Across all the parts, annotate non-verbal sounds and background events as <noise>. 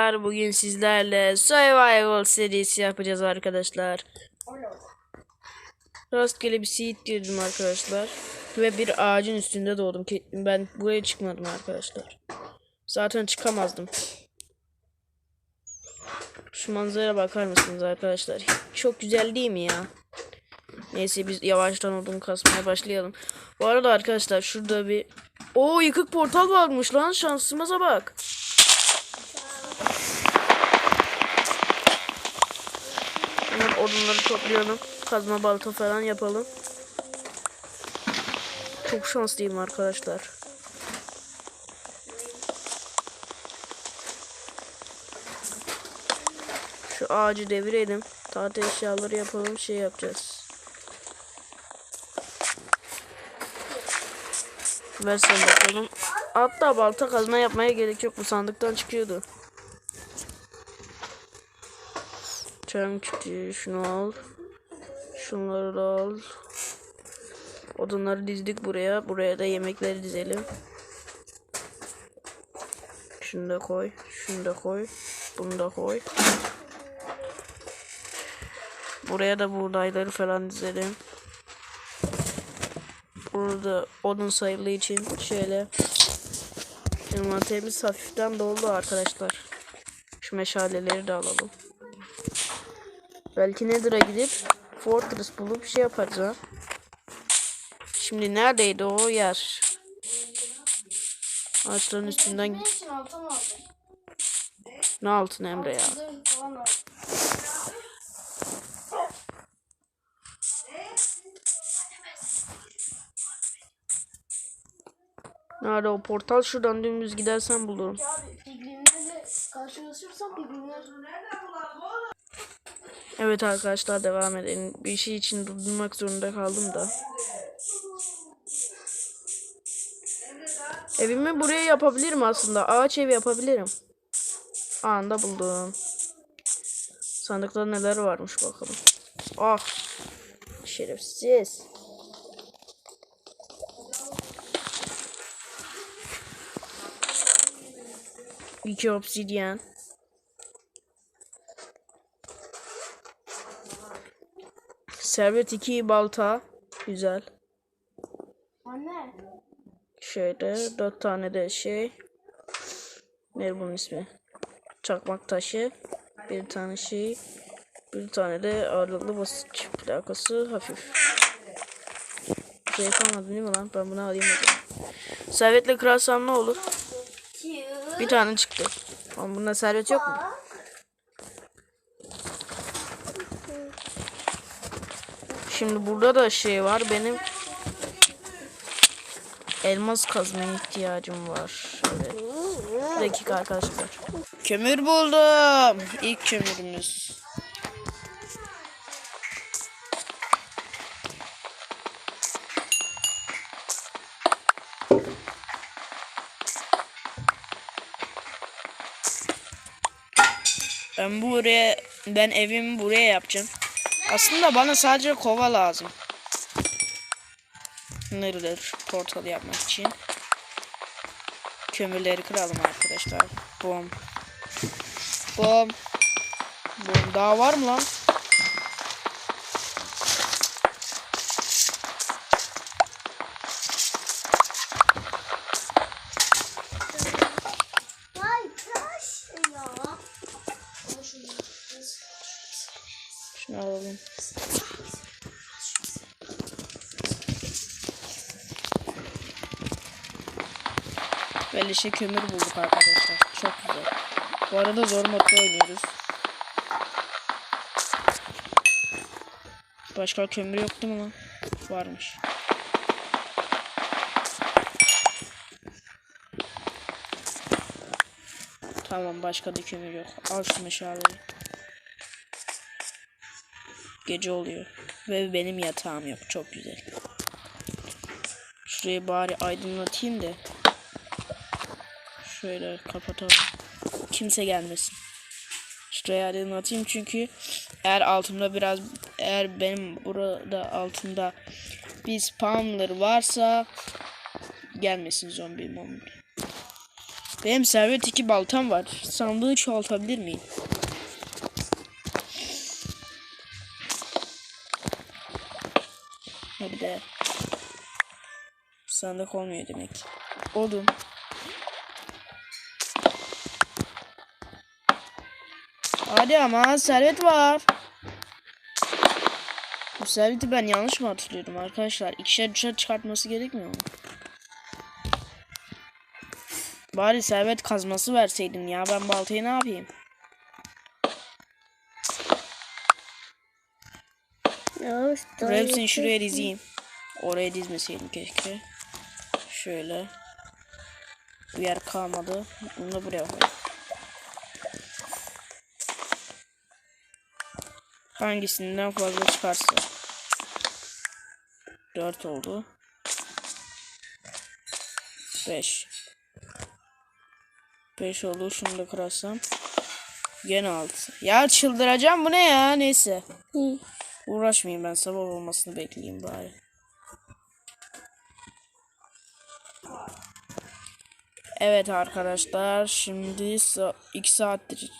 Bugün sizlerle Survival serisi yapacağız arkadaşlar. Rastgele bir seed girdim arkadaşlar. Ve bir ağacın üstünde doğdum ki ben buraya çıkmadım arkadaşlar. Zaten çıkamazdım. Şu manzaraya bakar mısınız arkadaşlar? Çok güzel değil mi ya? Neyse biz yavaştan odun kasmaya başlayalım. Bu arada arkadaşlar şurada bir... Oo yıkık portal varmış lan şansımıza bak. Odunları toplayalım. Kazma balta falan yapalım. Çok şanslıyım arkadaşlar. Şu ağacı devirelim. Tahta eşyaları yapalım. Şey yapacağız. Versen bakalım. Hatta balta kazma yapmaya gerek yok. Bu sandıktan çıkıyordu. Çarım çıktı. Şunu al. Şunları da al. Odunları dizdik buraya. Buraya da yemekleri dizelim. Şunu da koy. Şunu da koy. Bunu da koy. Buraya da buğdayları falan dizelim. Burada odun sayılı için şöyle envanterimiz hafiften doldu arkadaşlar. Şu meşaleleri de alalım. Belki Nether'a gidip Fortress bulup şey ha. Şimdi neredeydi o yer? Ağaçların üstünden Ne altın Emre ya. Nerede o portal? Şuradan dümdüz gidersen bulurum. Piglinlerle karşılaşırsam piglinler Evet arkadaşlar devam edelim. Bir şey için durdurmak zorunda kaldım da. Evimi buraya yapabilirim aslında. Ağaç evi yapabilirim. Anda buldum. Sandıkta neler varmış bakalım. Ah. Şerefsiz. İki obsidyen. Servet 2 balta. Güzel. Anne. Şöyle dört tane de şey. Ne bunun ismi? Çakmak taşı. Bir tane şey. Bir tane de ağırlıklı basınç plakası hafif. Şey kalmadı değil mi lan? Ben bunu alayım bakalım. Servetle kırarsam ne olur? Bir tane çıktı. Ama bunda servet yok mu? Şimdi burada da şey var. Benim elmas kazmaya ihtiyacım var. Evet. Bir dakika arkadaşlar. Kömür buldum. İlk kömürümüz. Ben buraya ben evimi buraya yapacağım. Aslında bana sadece kova lazım. Neredir portal yapmak için. Kömürleri kıralım arkadaşlar. Bom. Bom. Bom. Daha var mı lan? Beleşe kömür bulduk arkadaşlar. Çok güzel. Bu arada zor modda oynuyoruz. Başka kömür yok değil mi lan? Varmış. Tamam başka da kömür yok. Al şu meşaleyi. Gece oluyor. Ve benim yatağım yok. Çok güzel. Şurayı bari aydınlatayım da. Şöyle kapatalım. Kimse gelmesin. Şurayı aydınlatayım çünkü eğer altımda biraz eğer benim burada altımda bir spawner varsa gelmesin zombi mombi. Benim servet iki baltam var. Sandığı çoğaltabilir miyim? Bir de sandık olmuyor demek. Odun. Hadi ama servet var. Bu serveti ben yanlış mı hatırlıyorum arkadaşlar? İkişer üçer çıkartması gerekmiyor mu? Bari servet kazması verseydin ya. Ben baltayı ne yapayım? Dur hepsini şuraya dizeyim. Oraya dizmeseydim keşke. Şöyle. Bu yer kalmadı. Bunu da buraya koyayım. Hangisinden fazla çıkarsa. 4 oldu. 5. 5 oldu. Şunu da kırarsam. Gene 6. Ya çıldıracağım bu ne ya? Neyse. Uğraşmayayım ben sabah olmasını bekleyeyim bari. Evet arkadaşlar şimdi 2 saattir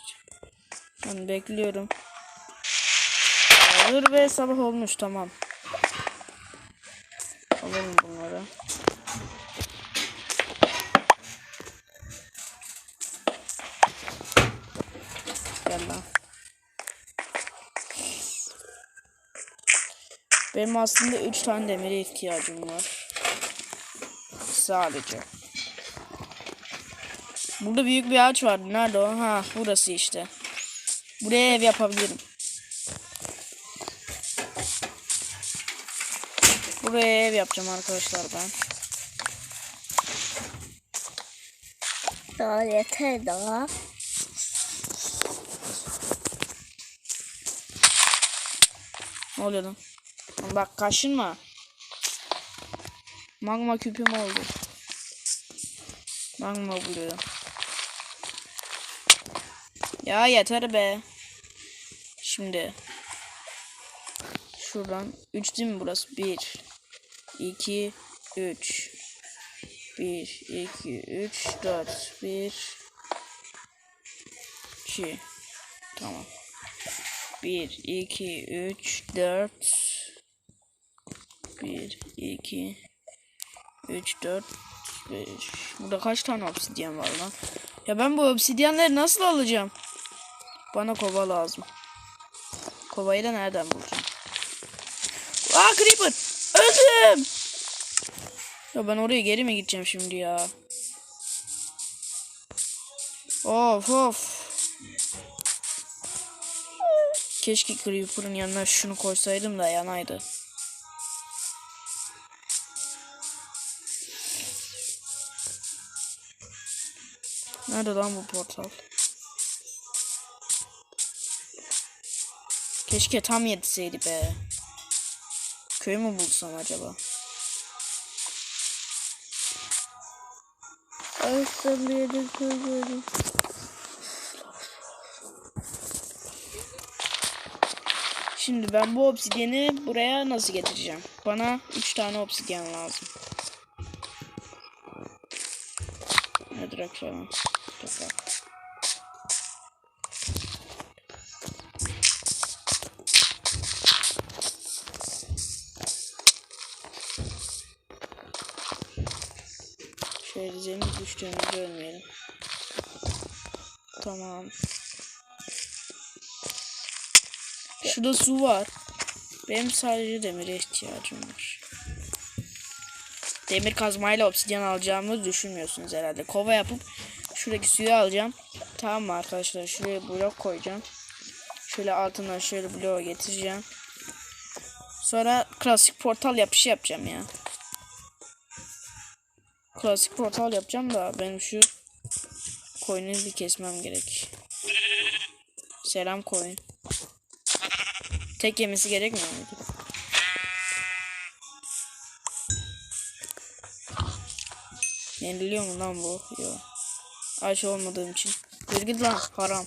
ben bekliyorum. Hazır ve sabah olmuş tamam. Alalım bunları. Gel lan. Benim aslında 3 tane demire ihtiyacım var. Sadece. Burada büyük bir ağaç vardı. Nerede o? Ha burası işte. Buraya ev yapabilirim. Buraya ev yapacağım arkadaşlar ben. Daha yeter daha. Ne oluyor lan? Bak kaşınma. Magma küpüm oldu. Magma buluyor. Ya yeter be. Şimdi. Şuradan. 3 değil mi burası? 1 2 3 1 2 3 4 1 2 Tamam. 1 2 3 4 1 2 3 4 5 Burada kaç tane obsidyen var lan? Ya ben bu obsidyenleri nasıl alacağım? Bana kova lazım. Kovayı da nereden bulacağım? Aa creeper! Öldüm! Ya ben oraya geri mi gideceğim şimdi ya? Of of. Keşke Creeper'ın yanına şunu koysaydım da yanaydı. Nerede lan bu portal? Keşke tam yetseydi be. Köy mü bulsam acaba? Ağustos bir yere koyuyorum. Şimdi ben bu obsidiyeni buraya nasıl getireceğim? Bana 3 tane obsidyen lazım. Nedir akşam? Toprak. Düştüğümüzü ölmeyelim. Tamam. Şurada su var. Benim sadece demire ihtiyacım var. Demir kazmayla obsidyen alacağımı düşünmüyorsunuz herhalde. Kova yapıp şuradaki suyu alacağım. Tamam mı arkadaşlar? Şuraya blok koyacağım. Şöyle altına şöyle bloğu getireceğim. Sonra klasik portal yapışı yapacağım ya. Klasik portal yapacağım da benim şu koyunu bir kesmem gerek. Selam koyun. Tek yemesi gerekmiyor muydu? Yeniliyor mu lan bu? Yok. Aç olmadığım için. Yürü git lan haram.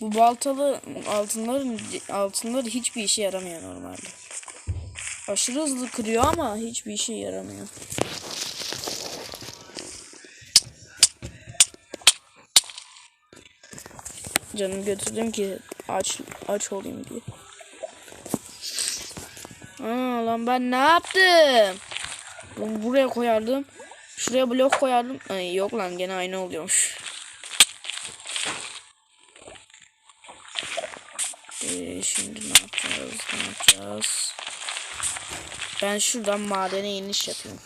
Bu baltalı altınların altınları hiçbir işe yaramıyor normalde. Aşırı hızlı kırıyor ama hiçbir işe yaramıyor. Canım götürdüm ki aç aç olayım diye. Aa, lan ben ne yaptım? Bunu buraya koyardım. Şuraya blok koyardım. Ay, yok lan gene aynı oluyormuş. Ee, şimdi ne yapacağız? Ne yapacağız? Ben şuradan madene iniş yapayım.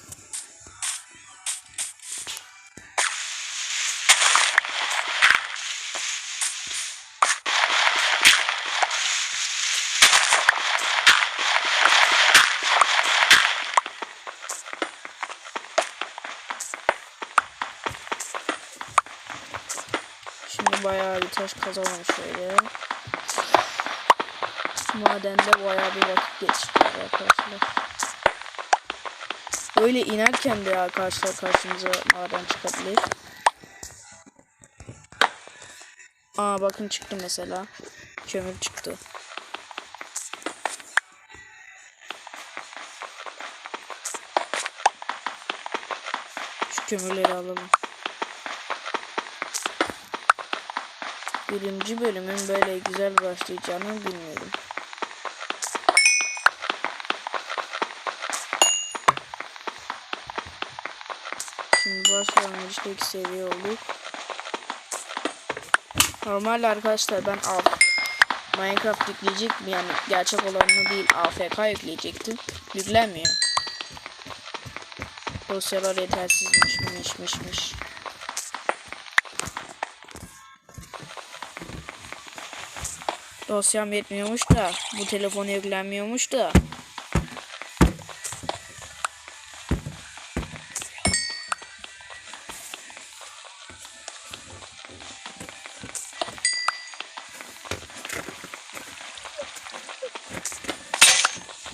Şimdi bayağı bir taş kazalım şöyle. Madende bayağı bir vakit geçireceğiz arkadaşlar. Böyle inerken de arkadaşlar karşımıza maden çıkabilir. Aa bakın çıktı mesela. Kömür çıktı. Şu kömürleri alalım. Birinci bölümün böyle güzel başlayacağını bilmiyordum. Şimdi iki seviye olduk. Normalde arkadaşlar ben av Minecraft yükleyecek mi yani gerçek olanını değil AFK yükleyecektim. Yüklenmiyor. Dosyalar yetersizmiş miş miş miş. Dosyam yetmiyormuş da bu telefona yüklenmiyormuş da.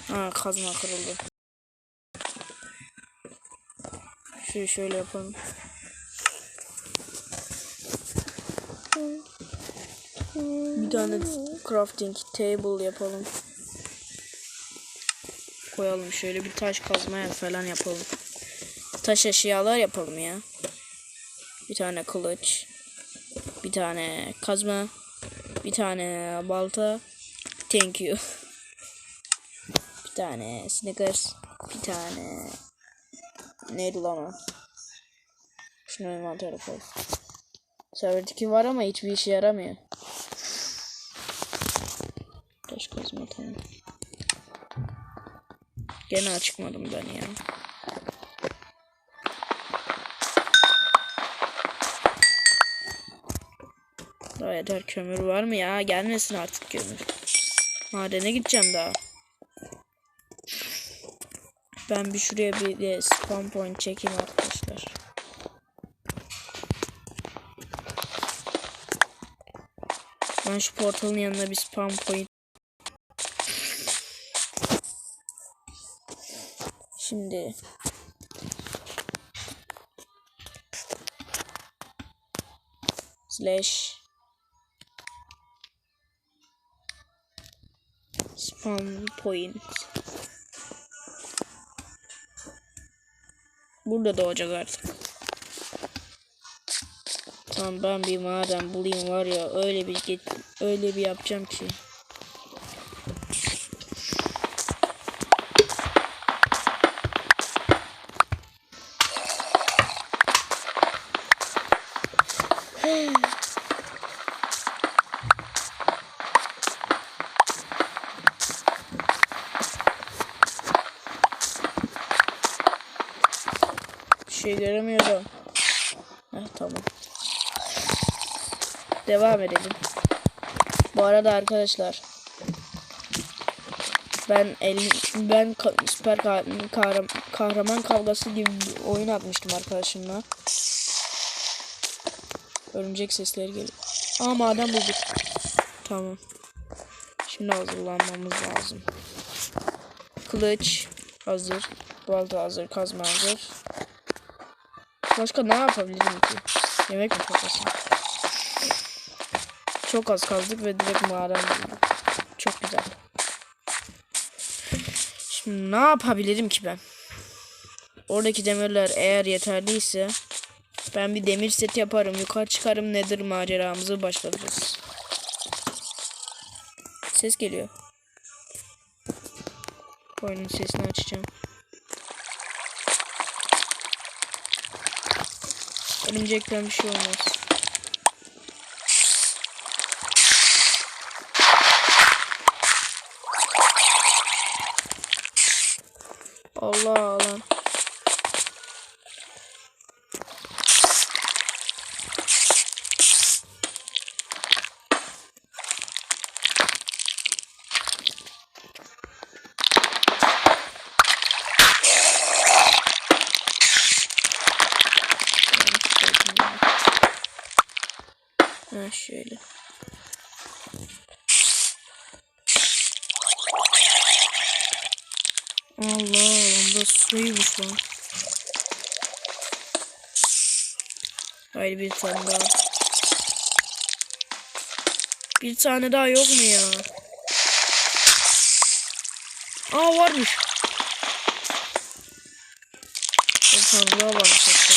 Ha kazma kırıldı. Şöyle şöyle yapalım. Bir tane crafting table yapalım. Koyalım şöyle bir taş kazmaya falan yapalım. Taş eşyalar yapalım ya. Bir tane kılıç. Bir tane kazma. Bir tane balta. Thank you. <laughs> Bir tane Snickers. Bir tane neydi lan o? Şunu envantere koy. Serverdeki var ama hiçbir işe yaramıyor. Taş kazma tamam. Gene çıkmadım ben ya. Daha yeter kömür var mı ya? Gelmesin artık kömür. Madene gideceğim daha. Ben bir şuraya bir de spawn point çekeyim arkadaşlar. Ben şu portalın yanına bir spawn point Şimdi. Slash. Spawn point Burada doğacak artık. Tamam ben bir maden bulayım var ya öyle bir get öyle bir yapacağım ki. Bir şey göremiyorum. Heh, tamam. Devam edelim. Bu arada arkadaşlar ben el ben ka- süper ka- kahraman, kahraman kavgası gibi bir oyun atmıştım arkadaşımla. Örümcek sesleri geliyor. Aa maden bulduk. Tamam. Şimdi hazırlanmamız lazım. Kılıç hazır. Balta hazır. Kazma hazır. Başka ne yapabilirim ki? Yemek mi toplasam? Çok az kazdık ve direkt bulduk. Çok güzel. Ne yapabilirim ki ben? Oradaki demirler eğer yeterliyse ben bir demir set yaparım. Yukarı çıkarım nedir maceramızı başlatırız. Ses geliyor. Oyunun sesini açacağım. Örümcekten bir şey olmaz. Allah Allah. Ha şöyle. Allah lan bu suymuş lan. Hayır bir tane daha. Bir tane daha yok mu ya? Aa varmış. Bir tane daha varmış hatta.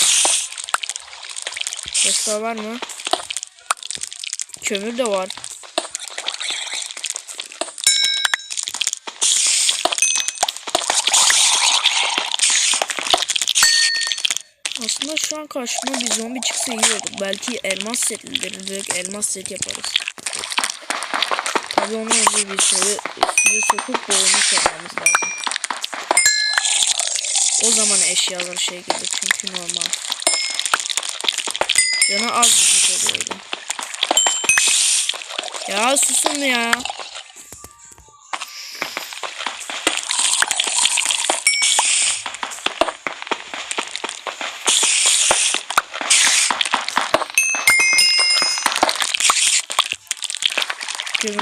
Var mı? Kömür de var. Aslında şu an karşıma bir zombi çıksa iyi olur. Belki elmas setlidir. Direkt elmas set yaparız. Tabii onun önce bir suyu, suyu sokup boğulmuş yapmamız lazım. O zaman eşyalar şey gelir çünkü normal. Yana az gitmiş oluyor öyle. Ya susun ya.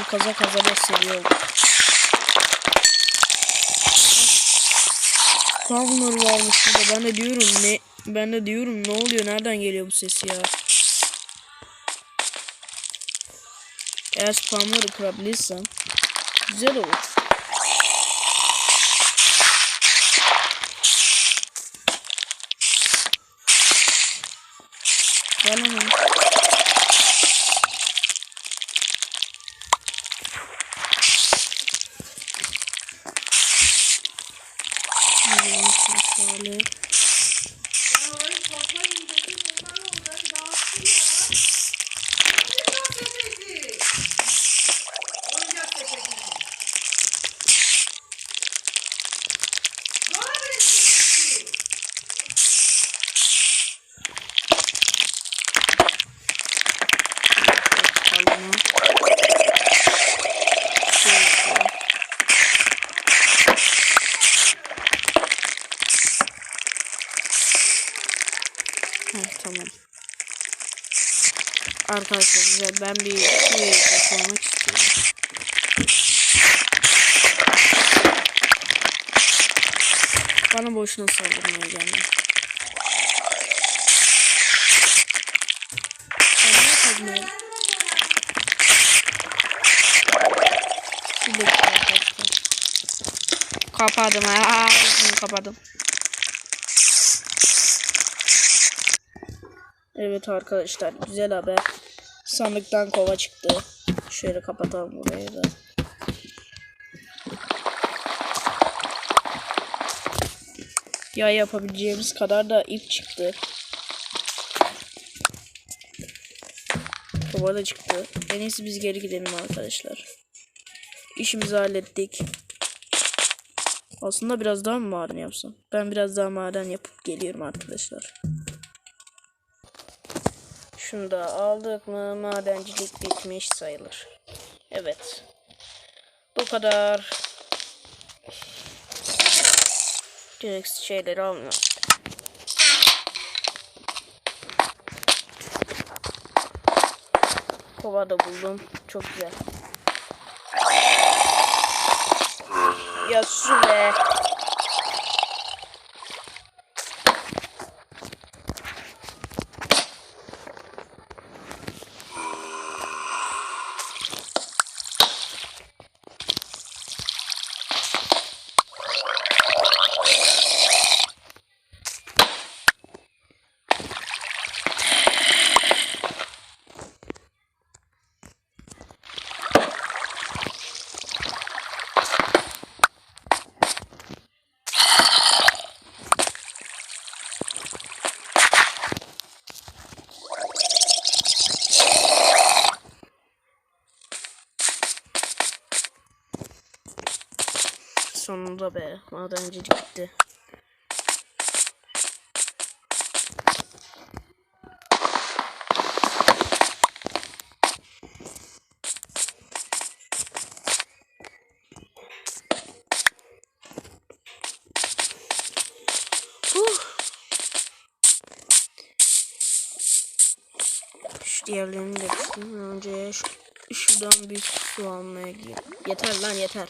Kaza kaza seviyorum. Spawner varmış burada. Ben de diyorum ne ben de diyorum ne oluyor? Nereden geliyor bu ses ya? Eğer spawner'ı kırabilirsem güzel olur. Gel hemen. Yürüyün şöyle. Çıkalım. Şöyle. Heh, tamam. Arkadaşlar güzel. Ben bir şuraya yapmak istiyorum. Bana boşuna saldırmaya gelme. Ben ne yapabilirim? Bir dakika arkadaşlar. Kapadım. Aa, kapadım. Evet arkadaşlar güzel haber. Sandıktan kova çıktı. Şöyle kapatalım burayı da. Ya yapabileceğimiz kadar da ip çıktı. Kova da çıktı. En iyisi biz geri gidelim arkadaşlar. İşimizi hallettik. Aslında biraz daha mı maden yapsam? Ben biraz daha maden yapıp geliyorum arkadaşlar. Şunu da aldık mı madencilik bitmiş sayılır. Evet. Bu kadar. Direkt şeyleri almıyor. Kova da buldum. Çok güzel. Ya su be. sonunda be. Madencilik gitti. Huh. Şu diğerlerini de bitireyim. Önce şu, şuradan bir su almaya gideyim. Yeter lan yeter.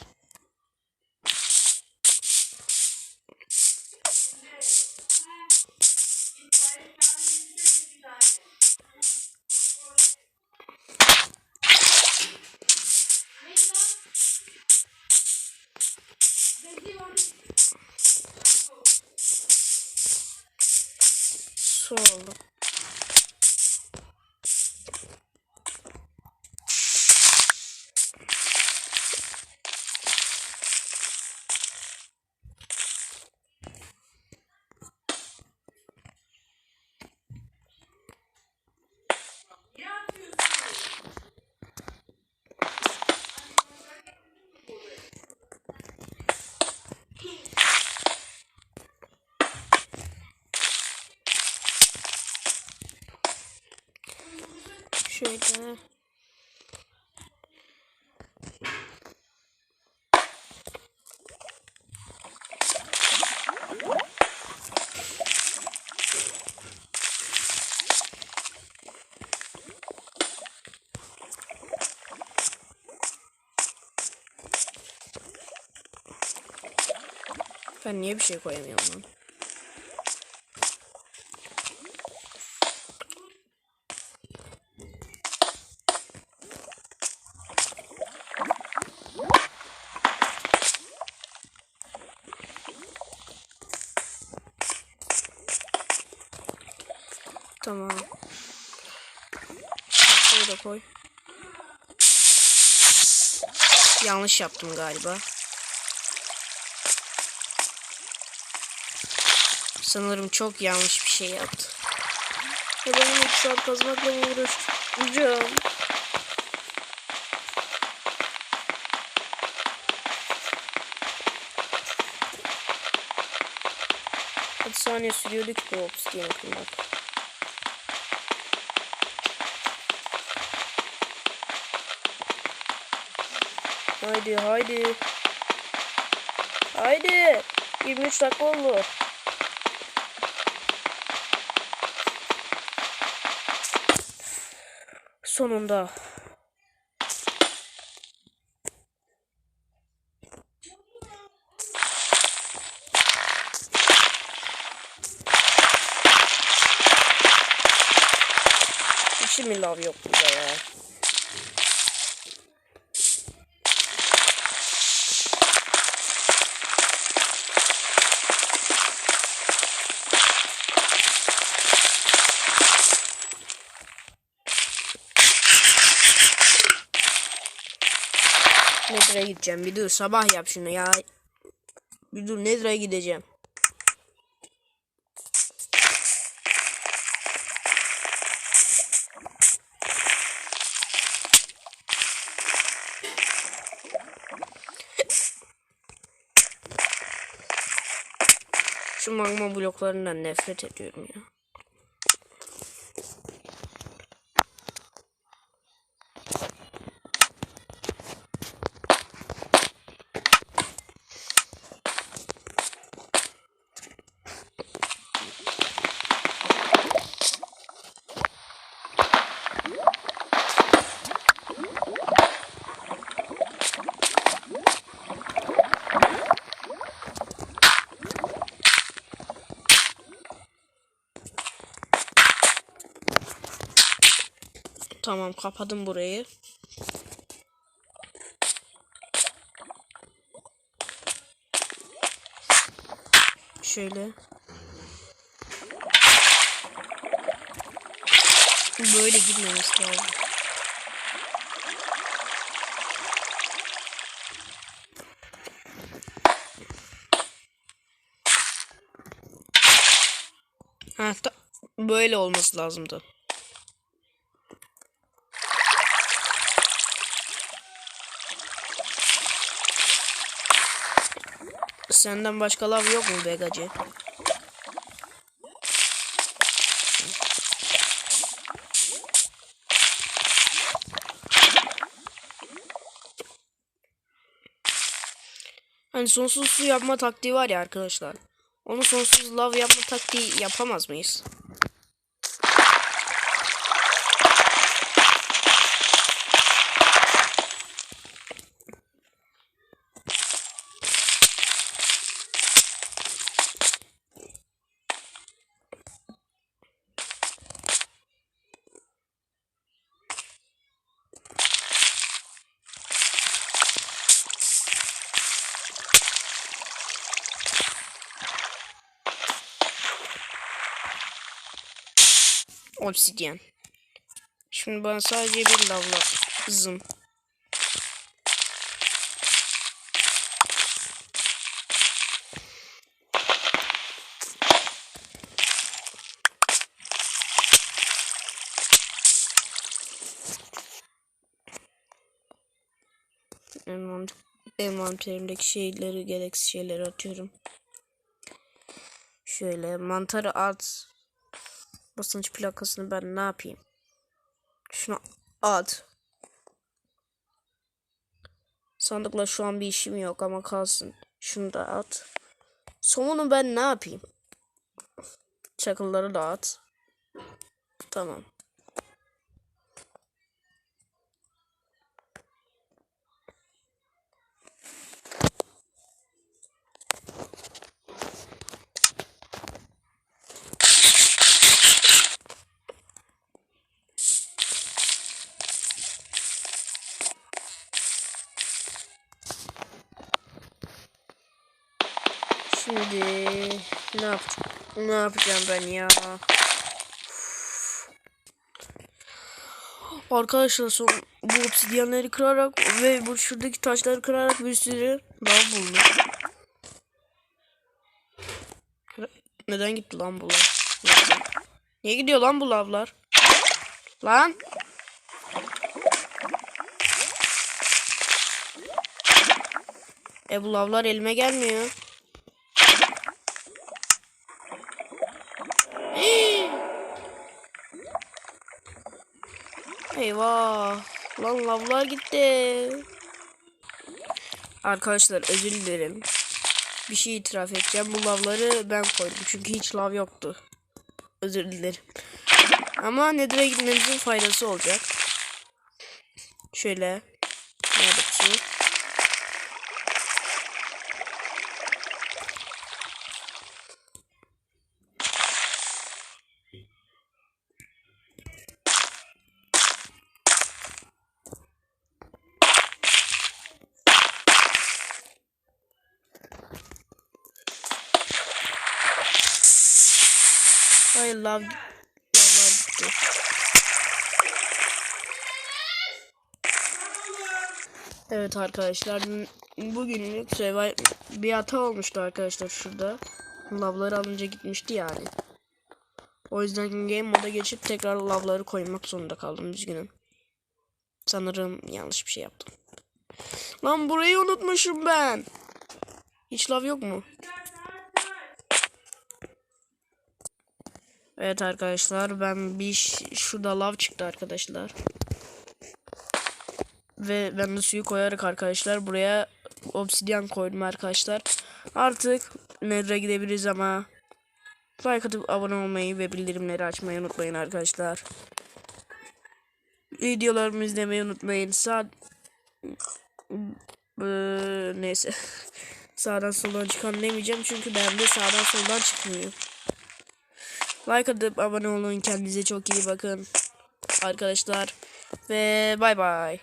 Şöyle. Ben niye bir şey koyamıyorum lan? Tamam. Şurayı da koy. Yanlış yaptım galiba. Sanırım çok yanlış bir şey yaptım. Ya benim iki saat kazmakla mı uğraşacağım? Kaç saniye sürüyordu ki bu obsidian kırmak? Haydi haydi. Haydi. 23 dakika oldu. Sonunda. Hiç mi lav yok burada ya? Nedir'e gideceğim. Bir dur sabah yap şunu ya. Bir dur Nedir'e gideceğim. Şu magma bloklarından nefret ediyorum ya. Tamam kapadım burayı. Şöyle. Böyle gitmemesi lazım. Ha, böyle olması lazımdı. Senden başka lav yok mu Begacı? Hani sonsuz su yapma taktiği var ya arkadaşlar. Onu sonsuz lav yapma taktiği yapamaz mıyız? Obsidyen. Şimdi bana sadece bir lavla zım. Envant envanterimdeki şeyleri gereksiz şeyleri atıyorum. Şöyle mantarı at. Basınç plakasını ben ne yapayım? Şunu at. Sandıkla şu an bir işim yok ama kalsın. Şunu da at. Somunu ben ne yapayım? Çakılları da at. Tamam. Şimdi ne yapacağım? Ne yapacağım ben ya? Arkadaşlar son bu obsidyenleri kırarak ve bu şuradaki taşları kırarak bir sürü lav buldum. Neden gitti lan bu lav? Niye gidiyor lan bu lavlar? Lan? E bu lavlar elime gelmiyor. Eyvah. Lan lavlar gitti. Arkadaşlar özür dilerim. Bir şey itiraf edeceğim. Bu lavları ben koydum. Çünkü hiç lav yoktu. Özür dilerim. Ama Nether'a gitmemizin faydası olacak. Şöyle. Neredeki? Hayır lav lavlar gitti. Evet arkadaşlar bugünlük survival bir hata olmuştu arkadaşlar şurada. Lavları alınca gitmişti yani. O yüzden game moda geçip tekrar lavları koymak zorunda kaldım üzgünüm. Sanırım yanlış bir şey yaptım. Lan burayı unutmuşum ben. Hiç lav yok mu? Evet arkadaşlar ben bir şurada lav çıktı arkadaşlar. Ve ben de suyu koyarak arkadaşlar buraya obsidyen koydum arkadaşlar. Artık Nether'a gidebiliriz ama like atıp abone olmayı ve bildirimleri açmayı unutmayın arkadaşlar. Videolarımı izlemeyi unutmayın. Ee, neyse. <laughs> sağdan soldan çıkan demeyeceğim çünkü bende sağdan soldan çıkmıyor. Like atıp abone olun. Kendinize çok iyi bakın. Arkadaşlar. Ve bay bay.